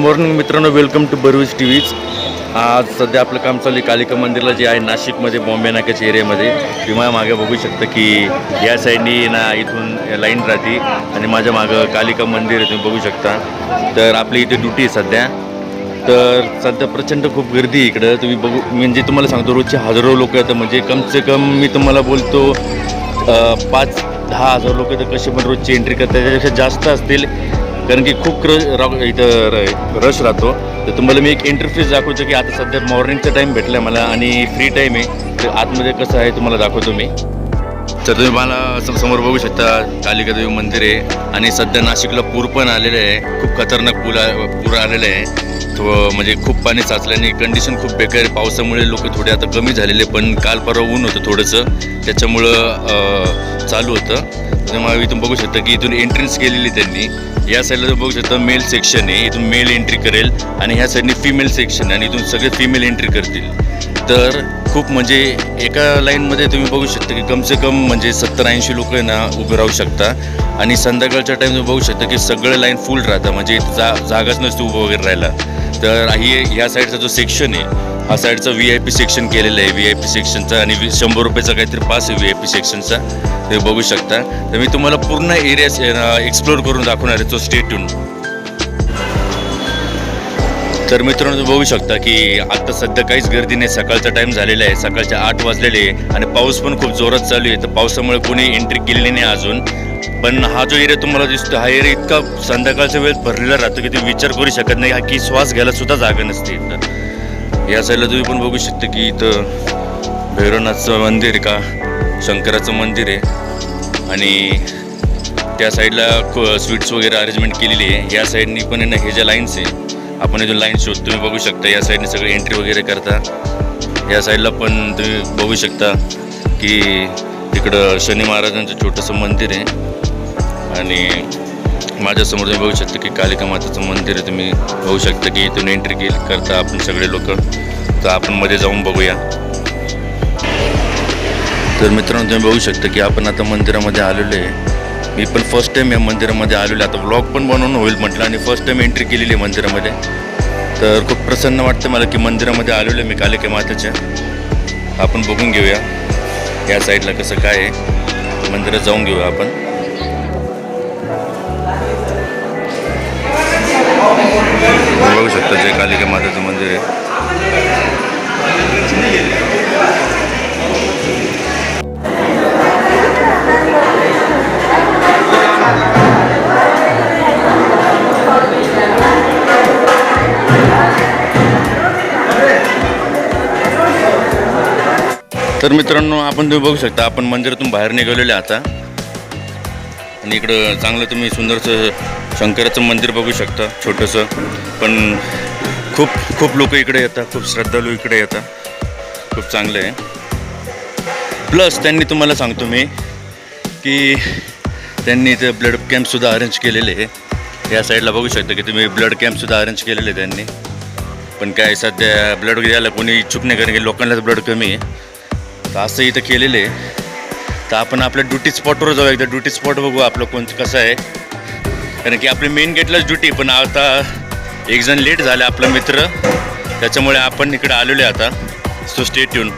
Morning मित्रांनो. Welcome to बर्वीज T V's आज सध्या आपलं काम चालू आहे कालिका मंदिरला जे आहे नाशिकमध्ये बॉम्बे नाक्याच्या एरियामध्ये. तुम्हाला मागे बघू शकता की या साईडनी ना इथून लाईन राहते आणि माझ्या मागं कालिका मंदिर आहे तुम्ही बघू शकता. तर आपली इथे ड्युटी आहे सध्या. तर सध्या प्रचंड खूप गर्दी आहे इकडं. तुम्ही बघू म्हणजे तुम्हाला सांगतो रोजचे हजारो लोक येतात. म्हणजे कम से कम मी तुम्हाला बोलतो पाच दहा हजार लोक तर कसे पण रोजची एंट्री करतात. त्याच्यापेक्षा जास्त असतील कारण की खूप क्र इथं र- रश राहतो. तर तुम्हाला मी एक इंटरफेस दाखवतो की आता सध्या मॉर्निंगचा टाईम भेटला आहे मला आणि फ्री टाईम आहे. तर आतमध्ये कसं आहे तुम्हाला दाखवतो मी. तर तुम्ही मला समोर बघू शकता कालिका देवी मंदिर आहे आणि सध्या नाशिकला पूर पण आलेलं आहे. खूप खतरनाक पूर पूर आलेलं आहे. तो म्हणजे खूप पाणी साचल्याने कंडिशन खूप बेकार आहे. पावसामुळे लोक थोडे आता कमी झालेले पण काल परवा ऊन होतं थोडंसं. त्याच्यामुळं चालू होतं. त्यामुळे इथून बघू शकता की इथून एंट्रन्स केलेली त्यांनी. या साईडला तुम्ही बघू शकता मेल सेक्शन आहे. इथून मेल एंट्री करेल. आणि ह्या साईडने फिमेल सेक्शन आहे. आणि इथून सगळे फिमेल एंट्री करतील. तर खूप म्हणजे एका लाईनमध्ये तुम्ही बघू शकता की कमसे कम म्हणजे सत्तर ऐंशी लोक ना उभे राहू शकता. आणि संध्याकाळच्या टाईम तुम्ही बघू शकता की सगळं लाईन फुल राहतं म्हणजे जा जागाच नसतो उभं वगैरे राहायला. तर ही ह्या साईडचा जो सेक्शन आहे हा साईडचा व्ही आय पी सेक्शन केलेलं आहे. व्ही आय पी सेक्शनचा आणि वी- शंभर रुपयाचा काहीतरी पास आहे व्ही आय पी सेक्शनचा ते बघू शकता. तर मी तुम्हाला पूर्ण एरिया एक्सप्लोर करून दाखवणार आहे तो स्टेटून तर मित्रांनो तुम्ही बघू शकता की आता सध्या काहीच गर्दी नाही. सकाळचा टाईम झालेला आहे. सकाळच्या आठ वाजलेले आहे आणि पाऊस पण खूप जोरात चालू आहे. तर पावसामुळे कोणी एंट्री केलेली नाही अजून. पण हा जो एरिया तुम्हाला दिसतो हा एरिया इतका संध्याकाळचा वेळ भरलेला राहतो की तुम्ही विचार करू शकत नाही. हा की श्वास घ्यायला सुद्धा जागा नसते इथं. या साईडला तुम्ही पण बघू शकता की इथं भैरवनाथचं मंदिर का? शंकराचं मंदिर आहे. आणि त्या साईडला स्वीट्स वगैरे अरेंजमेंट केलेली आहे. या साईडनी पण आहे ना हे ज्या लाईन्स आहे आपण इथून लाईन शोध तुम्ही बघू शकता या साईडने सगळे एंट्री वगैरे करता. या साईडला पण तुम्ही बघू शकता की तिकडं शनी महाराजांचं छोटंसं मंदिर आहे. आणि माझ्यासमोर तुम्ही बघू शकता की कालिका माताचं मंदिर आहे. तुम्ही बघू शकता की इथून एंट्री केली करता आपण सगळे लोक. तर आपण मध्ये जाऊन बघूया. तर मित्रांनो तुम्ही बघू शकता की आपण आता मंदिरामध्ये आलेलो आहे. मी पण फर्स्ट टाईम या मंदिरामध्ये आलेलो. आहे आता व्लॉग पण बनवून होईल म्हटलं आणि फर्स्ट टाईम एंट्री केलेली आहे मंदिरामध्ये. तर खूप प्रसन्न वाटतं मला की मंदिरामध्ये आलेलो आहे मी कालिका मातेच्या. आपण बघून घेऊया. या साईडला कसं काय आहे. मंदिरात जाऊन घेऊया आपण. बघू शकता जे कालिका मातेचं मंदिर आहे. तर मित्रांनो आपण तुम्ही बघू शकता आपण मंदिरातून बाहेर निघालेले आता. आणि इकडं चांगलं तुम्ही सुंदरचं शंकराचं मंदिर बघू शकता छोटंसं. पण खूप खूप लोक इकडे येतात खूप श्रद्धाळू इकडे येतात. खूप चांगलं आहे. प्लस त्यांनी तुम्हाला सांगतो मी की त्यांनी इथे ब्लड कॅम्पसुद्धा अरेंज केलेले आहे. या साईडला बघू शकता की तुम्ही ब्लड कॅम्पसुद्धा अरेंज केलेले आहे त्यांनी. पण काय सध्या ब्लड द्यायला कोणी इच्छुक नाही कारण की लोकांनाच ब्लड कमी आहे. तर असं इथं केलेलं आहे. तर आपण आपल्या ड्युटी स्पॉटवर जाऊ एकदा ड्युटी स्पॉट बघू आपलं कोणतं कसं आहे. कारण की आपली मेन गेटलाच ड्युटी पण आता एक जण लेट झाले आपला मित्र. त्याच्यामुळे आपण इकडे आलेलो आता. सो स्टे ट्यून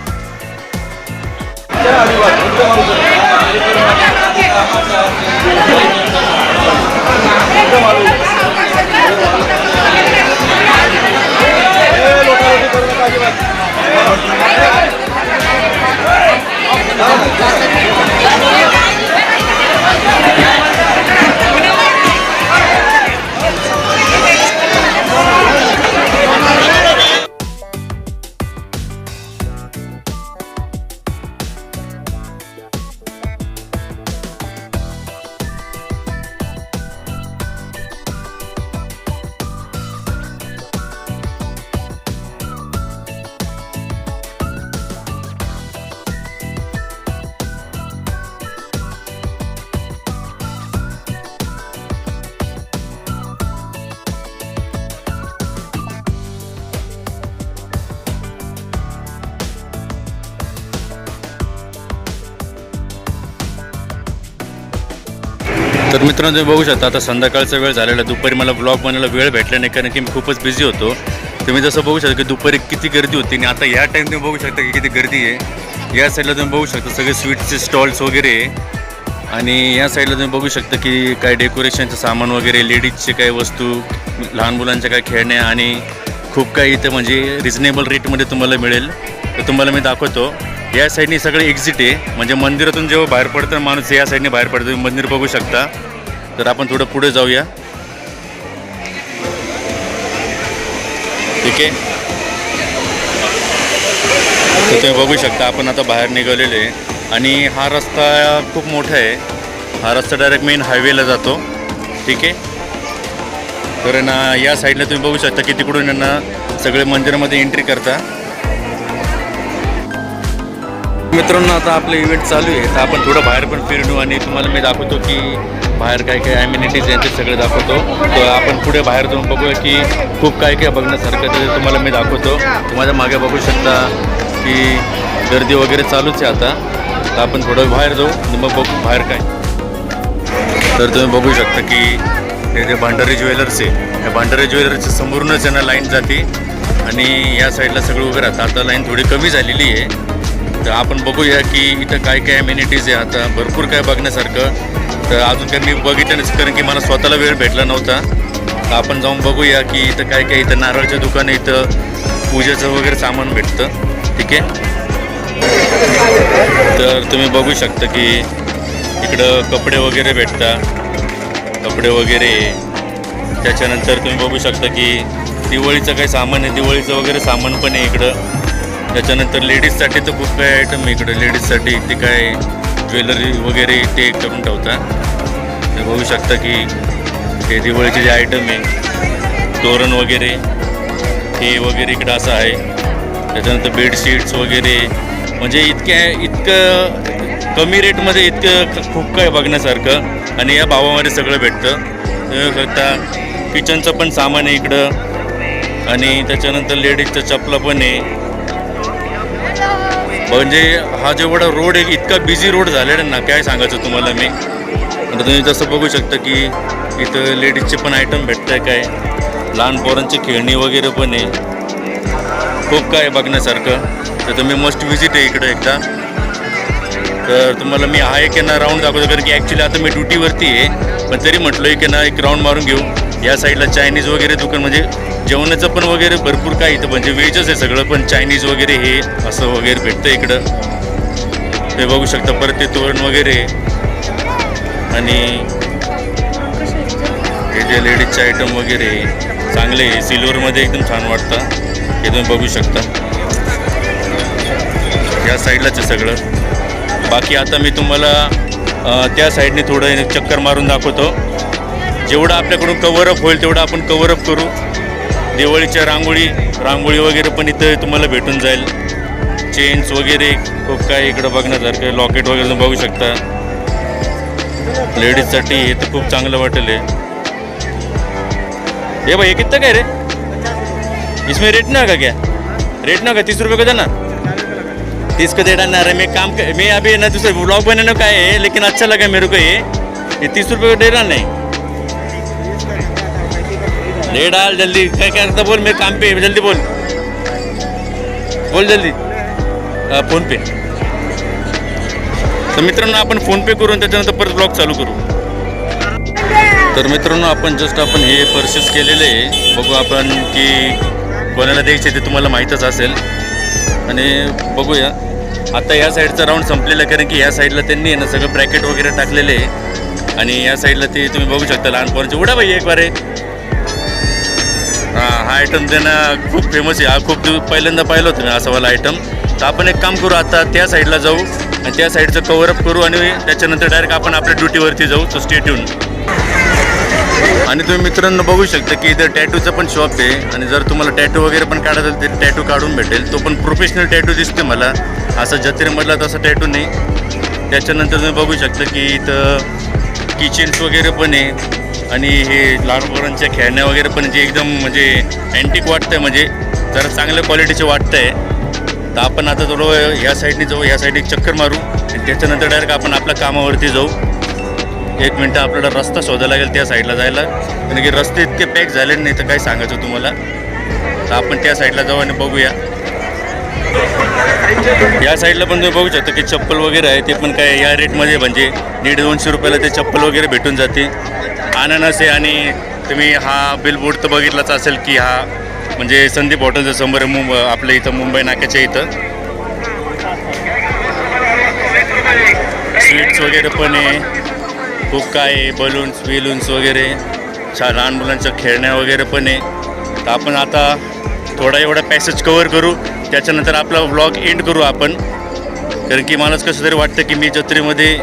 तर मित्रांनो तुम्ही बघू शकता आता संध्याकाळचा वेळ झालेला आहे. दुपारी मला ब्लॉग बनायला वेळ भेटला नाही कारण की मी खूपच बिझी होतो तुम्ही जसं बघू शकता की दुपारी किती गर्दी होती आणि आता या टाईम तुम्ही बघू शकता की किती गर्दी आहे या साईडला तुम्ही बघू शकता सगळे स्वीटचे स्टॉल्स वगैरे आहे. आणि या साईडला तुम्ही बघू शकता की काय डेकोरेशनचं सामान वगैरे लेडीजचे काही वस्तू लहान मुलांच्या काय खेळण्या आणि खूप काही इथं म्हणजे रिजनेबल रेटमध्ये तुम्हाला मिळेल तर तुम्हाला मी दाखवतो या साईडने सगळे एक्झिट आहे. म्हणजे मंदिरातून जेव्हा बाहेर पडतं माणूस या साईडने बाहेर पडतो तुम्ही मंदिर बघू शकता. तर आपण थोडं पुढे जाऊया. ठीक आहे? तर तुम्ही बघू शकता आपण आता बाहेर निघालेलो आहे. आणि हा रस्ता खूप मोठा आहे. हा रस्ता डायरेक्ट मेन हायवेला जातो. ठीक आहे? तर ना या साईडला तुम्ही बघू शकता की तिकडून यांना सगळे मंदिरामध्ये एंट्री करता. मित्रांनो आता आपलं इव्हेंट चालू आहे. तर आपण थोडं बाहेर पण फिरणू आणि तुम्हाला मी दाखवतो की बाहेर काय काय ॲम्युनिटीज आहेत ते सगळे दाखवतो. तर आपण पुढे बाहेर जाऊन बघूया की खूप काय काय बघण्यासारखं ते तुम्हाला मी दाखवतो. तुम्हाला मागे बघू शकता की गर्दी वगैरे चालूच आहे आता. तर आपण थोडं बाहेर जाऊ आणि मग बघू बाहेर काय. तर तुम्ही बघू शकता की हे जे भांडारी ज्वेलर्स आहे या भांडारी ज्वेलर्सच्या समोरूनच यांना लाईन जाते. आणि या साईडला सगळं उभं राहतं. आता लाईन थोडी कमी झालेली आहे. तर आपण बघूया की इथं काय काय अम्युनिटीज आहे. आता भरपूर काय बघण्यासारखं. तर अजून काही मी बघितलं कारण की मला स्वतःला वेळ भेटला नव्हता. तर आपण जाऊन बघूया की इथं काय काय इथं नारळच्या दुकान इथं पूजेचं वगैरे सामान भेटतं. ठीक आहे? तर तुम्ही बघू शकता की इकडं कपडे वगैरे भेटतात. कपडे वगैरे. त्याच्यानंतर तुम्ही बघू शकता की दिवाळीचं काही सामान आहे दिवाळीचं वगैरे सामान पण आहे इकडं. त्याच्यानंतर लेडीजसाठी तर खूप काही आयटम आहे इकडं. लेडीजसाठी ते काय ज्वेलरी वगैरे ते करून ठेवता. बघू शकता की हे दिवाळीचे जे आयटम आहे तोरण वगैरे हे वगैरे इकडं असं आहे. त्याच्यानंतर बेडशीट्स वगैरे. म्हणजे इतक्या इतकं कमी रेटमध्ये इतकं खूप काय बघण्यासारखं. आणि या भावामध्ये सगळं भेटतं. करता किचनचं पण सामान आहे इकडं. आणि त्याच्यानंतर लेडीजचं चपला पण आहे. म्हणजे हा जेवढा रोड एक इतका बिझी रोड झालेला आहे ना काय सांगायचं तुम्हाला मी? आता तुम्ही जसं बघू शकता की इथं लेडीजचे पण आयटम भेटत आहे काय? लहान पोरांची खेळणी वगैरे पण आहे. खूप काय बघण्यासारखं. तर तुम्ही मस्ट व्हिजिट आहे इकडं एकदा. तर तुम्हाला मी हा एक ना राऊंड दाखवतो कारण की ॲक्च्युली आता मी ड्युटीवरती आहे. पण तरी म्हटलं एक ना एक राऊंड मारून घेऊ. या साईडला चायनीज वगैरे दुकान म्हणजे जेवणाचं पण वगैरे भरपूर काय इथं म्हणजे व्हेजच आहे सगळं पण चायनीज वगैरे हे असं वगैरे भेटतं इकडं. ते बघू शकता परत ते तोरण वगैरे. आणि हे जे लेडीजचे आयटम वगैरे चांगले आहे सिल्वरमध्ये एकदम छान वाटतं. हे तुम्ही बघू शकता. या साईडलाच आहे सगळं. बाकी आता मी तुम्हाला त्या साईडने थोडं चक्कर मारून दाखवतो. जेवढं आपल्याकडून कवरअप होईल तेवढं आपण कवरअप करू. दिवाळीच्या रांगोळी रांगोळी वगैरे पण इथं तुम्हाला भेटून जाईल. चेन्स वगैरे खूप काय इकडं बघण्यासारखं लॉकेट वगैरे तुम्ही बघू शकता. लेडीजसाठी हे तर खूप चांगलं वाटेल हे ये भाई हे कितना काय रे? इसमें रेट ना का क्या? रेट ना का? तीस रुपये का देना तीस का दे नाही. अरे मैं काम कर, मैं अभी ना दूसरे ब्लॉग बनाने का है लेकिन अच्छा लगा मेरे को ये तीस रुपये का दे डालना ले डाल जल्दी. क्या क्या करता बोल मेरे काम पे जल्दी बोल. बोल जल्दी. हा, फोन पे. तर मित्रांनो आपण फोनपे करून त्याच्यानंतर परत ब्लॉग चालू करू. तर मित्रांनो आपण जस्ट आपण हे परचेस केलेले आहे. बघू आपण की कोणाला द्यायचे ते तुम्हाला माहीतच असेल. आणि बघूया. आता या साईडचा राऊंड संपलेला कारण की या साईडला त्यांनी आहे ना सगळं ब्रॅकेट वगैरे टाकलेले आहे. आणि या साईडला ते तुम्ही बघू शकता लहान पोरांचे उडा बाई एक बारे हा हा आयटम त्यांना खूप फेमस आहे. हा खूप दिवस पहिल्यांदा पाहिलं होतं मी असा वाला आयटम तर आपण एक काम करू आता त्या साईडला जाऊ आणि त्या साईडचं कवरअप करू आणि त्याच्यानंतर डायरेक्ट आपण आपल्या ड्युटीवरती जाऊ. तो स्टेट येऊन आणि तुम्ही मित्रांनो बघू शकता की इथं टॅटूचं पण शॉप आहे. आणि जर तुम्हाला टॅटू वगैरे पण काढायचं असेल तर टॅटू काढून भेटेल. तो पण प्रोफेशनल टॅटू दिसते मला. असं जत्रेमधला तसा टॅटू नाही. त्याच्यानंतर तुम्ही बघू शकता की इथं किचन्स वगैरे पण आहे. आणि हे लहान मुलांच्या खेळण्या वगैरे पण जे एकदम म्हणजे अँटिक वाटतं आहे म्हणजे जरा चांगल्या क्वालिटीचे वाटतं आहे तर आपण आता थोडं ह्या साईडने जाऊ ह्या साईड एक चक्कर मारू आणि त्याच्यानंतर डायरेक्ट आपण आपल्या कामावरती जाऊ. एक मिनटं आपल्याला रस्ता शोधायला लागेल त्या साईडला जायला. कारण की रस्ते इतके पॅक झाले नाही तर काय सांगायचं तुम्हाला? तर आपण त्या साईडला जाऊ आणि बघूया. या साईडला पण तुम्ही बघू शकता की चप्पल वगैरे आहे ते पण काय या रेटमध्ये म्हणजे दीड दोनशे रुपयाला ते चप्पल वगैरे भेटून जाते. अननस आहे आणि तुम्ही हा बिलबोर्ड तर बघितलाच असेल की हा म्हणजे संदीप हॉटेलच्या समोर मुंब आपल्या इथं मुंबई नाक्याच्या इथं. स्वीट्स वगैरे पण आहे. खूप काय आहे बलून्स बिलून्स वगैरे. छा लहान मुलांच्या खेळण्या वगैरे पण आहे. तर आपण आता थोडा एवढा पॅसेज कवर करू. त्याच्यानंतर आपला व्लॉग एंड करू आपण. कारण की मलाच कसं तरी वाटतं की मी जत्रेमध्ये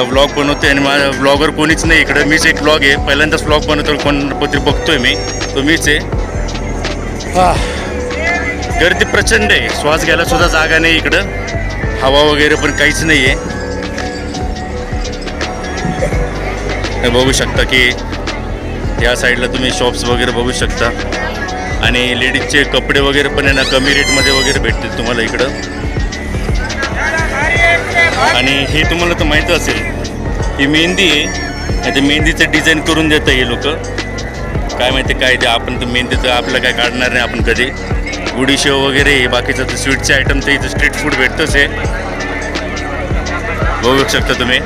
व्लॉग बनवते आणि माझ्या व्लॉगर कोणीच नाही इकडं. मीच एक व्लॉग आहे. पहिल्यांदाच व्लॉग बनवतो कोणतरी बघतोय मी. तो मीच आहे. हा. गर्दी प्रचंड आहे. श्वास घ्यायला सुद्धा जागा नाही इकडं. हवा वगैरे पण काहीच नाही आहे हे बघू शकता की या साईडला तुम्ही शॉप्स वगैरे बघू शकता. आणि लेडीजचे कपडे वगैरे पण आहे ना कमी रेटमध्ये वगैरे भेटतील तुम्हाला इकडं. आणि हे तुम्हाला तर माहीत असेल ही मेहंदी आहे. ते मेहंदीचं डिझाईन करून देतं हे लोक. काय माहिती काय ते आपण तर मेहंदीचं आपलं काय काढणार नाही आपण कधी. गुडी शेव वगैरे हे बाकीचं तर स्वीटचे आयटम तर इथं स्ट्रीट फूड भेटतंच आहे. बघू शकता तुम्ही.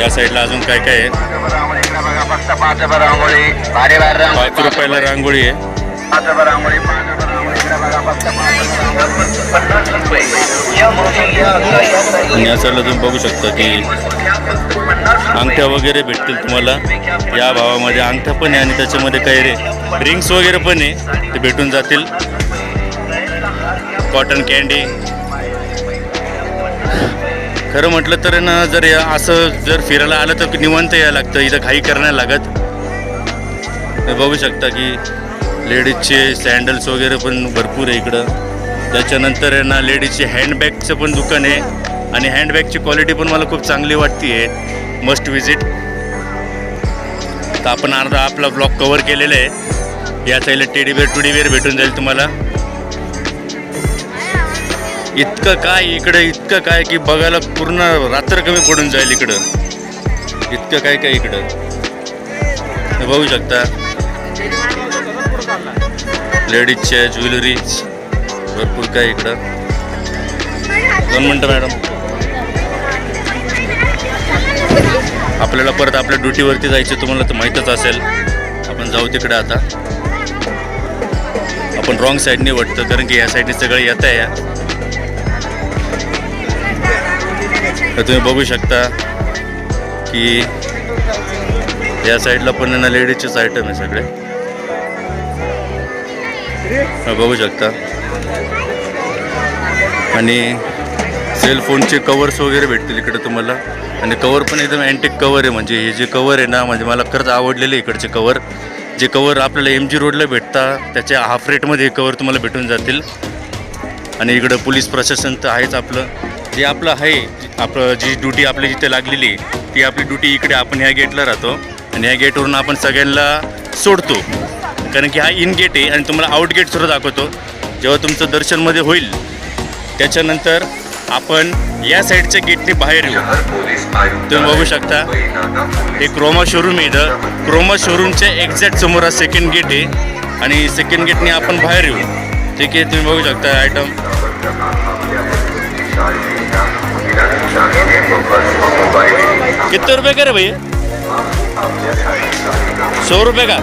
या साईडला अजून काय काय आहे? पाच रुपयाला रांगोळी आहे. आणि या साईडला तुम्ही बघू शकता की अंगठ्या वगैरे भेटतील तुम्हाला. या भावामध्ये अंगठ्या पण आहे आणि त्याच्यामध्ये काही रे रिंग्स वगैरे पण आहे. ते भेटून जातील. कॉटन कॅन्डी खरं म्हटलं तर ना जर या- असं जर फिरायला आलं तर निवंत यायला लागतं. इथं घाई करायला लागत. बघू शकता की लेडीजचे सँडल्स वगैरे पण भरपूर आहे इकडं. त्याच्यानंतर आहे ना लेडीजचे हँडबॅगचं पण दुकान आहे. आणि हँडबॅगची क्वालिटी पण मला खूप चांगली वाटते आहे मस्ट विजिट तर आपण अर्धा आपला ब्लॉग कवर केलेला आहे. या साईडला टेडीबेअर टुडीबेअर भेटून जाईल तुम्हाला. इतकं काय इकडं इतकं काय की बघायला पूर्ण रात्र कमी पडून जाईल इकडं. इतकं काय काय इकडं. बघू शकता. लेडीजच्या ज्वेलरीज भरपूर काय इकडं. दोन मिनटं मॅडम. आपल्याला परत आपल्या ड्युटीवरती जायचं तुम्हाला तर माहीतच असेल. आपण जाऊ तिकडे आता. आपण रॉंग साईडने वाटतं कारण की या साईडने सगळं येत आहे. या तर तुम्ही बघू शकता की या साईडला पण ना लेडीजचेच आयटम आहे सगळे. बघू शकता. आणि सेलफोनचे कवर्स वगैरे भेटतील इकडे तुम्हाला. आणि कवर पण एकदम अँटिक कवर आहे. म्हणजे हे जे कवर आहे ना म्हणजे मला खरंच आवडलेले इकडचे कवर जे कवर आपल्याला एम जी रोडला भेटता त्याच्या हाफ रेटमध्ये हे कवर तुम्हाला भेटून जातील. आणि इकडं पोलीस प्रशासन तर आहेच आपलं. जे आपलं आहे आपलं जी ड्युटी आपली जिथे लागलेली आहे, ती आपली ड्युटी इकडे आपण ह्या गेटला राहतो. आणि ह्या गेटवरून आपण सगळ्यांना सोडतो. कारण की हा इन गेट आहे आणि तुम्हाला आउट गेट सुद्धा दाखवतो. जेव्हा तुमचं दर्शनमध्ये होईल त्याच्यानंतर आपण या साईडच्या गेटने बाहेर येऊ. तुम्ही बघू शकता हे क्रोमा शोरूम आहे इथं. क्रोमा शोरूमच्या एक्झॅक्ट समोर हा सेकंड गेट आहे. आणि सेकंड गेटने आपण बाहेर येऊ. ठीक आहे तुम्ही बघू शकता आयटम किती रुपये का रे भाई सौ रुपये का?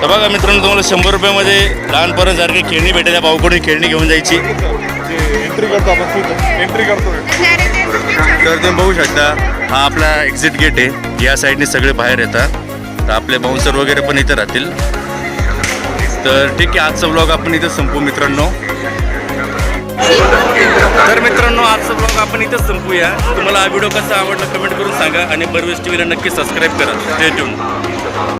तर बघा मित्रांनो तुम्हाला शंभर रुपयामध्ये लहानपणासारखी खेळणी भेटेल. त्या भाऊकडून खेळणी घेऊन जायची. एंट्री करतो आपण एंट्री करतो तर तुम्ही बघू शकता हा आपला एक्झिट गेट आहे. या साईडने सगळे बाहेर येतात. तर आपले बाउन्सर वगैरे पण इथे राहतील. तर ठीक आहे आजचा ब्लॉग आपण इथं संपू मित्रांनो. तर मित्रांनो आजचा ब्लॉग आपण इथंच संपूया. तुम्हाला हा व्हिडिओ कसा आवडला कमेंट करून सांगा. आणि बर्वेस टी व्हीला नक्की सबस्क्राईब करा. ट्यून